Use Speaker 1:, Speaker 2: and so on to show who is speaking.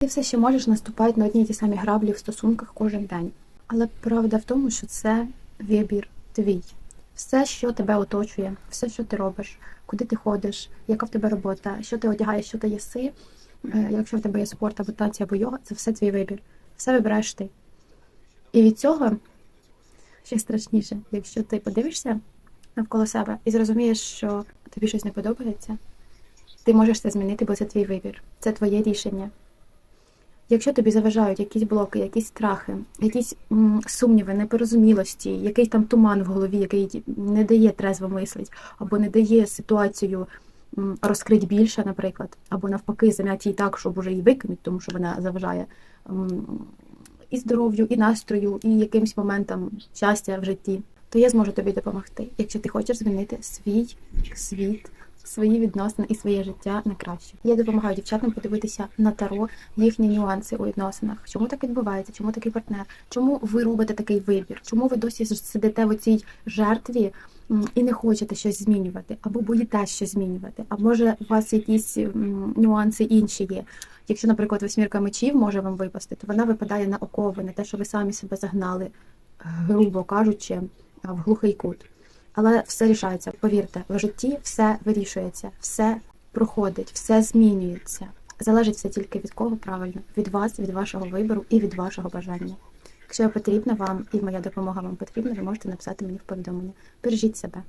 Speaker 1: Ти все ще можеш наступати на одні й ті самі граблі в стосунках кожен день. Але правда в тому, що це вибір твій. Все, що тебе оточує, все, що ти робиш, куди ти ходиш, яка в тебе робота, що ти одягаєш, що ти їси, е, якщо в тебе є спорт або танці, або йога, це все твій вибір. Все вибираєш ти. І від цього ще страшніше, якщо ти подивишся навколо себе і зрозумієш, що тобі щось не подобається, ти можеш це змінити, бо це твій вибір, це твоє рішення. Якщо тобі заважають якісь блоки, якісь страхи, якісь сумніви, непорозумілості, якийсь там туман в голові, який не дає трезво мислить, або не дає ситуацію розкрити більше, наприклад, або навпаки, зам'яти її так, щоб уже її викинути, тому що вона заважає і здоров'ю, і настрою, і якимсь моментам щастя в житті, то я зможу тобі допомогти, якщо ти хочеш змінити свій світ, свої відносини і своє життя на краще. Я допомагаю дівчатам подивитися на таро їхні нюанси у відносинах. Чому так відбувається? Чому такий партнер? Чому ви робите такий вибір? Чому ви досі сидите в цій жертві і не хочете щось змінювати, або боїтесь щось змінювати? А може у вас якісь нюанси інші є? Якщо, наприклад, восьмірка мечів може вам випасти, то вона випадає на окови, на те, що ви самі себе загнали, грубо кажучи, в глухий кут. Але все рішається. Повірте, в житті все вирішується, все проходить, все змінюється. Залежить все тільки від кого правильно, від вас, від вашого вибору і від вашого бажання. Якщо я потрібна вам і моя допомога вам потрібна, ви можете написати мені в повідомлення. Бережіть себе.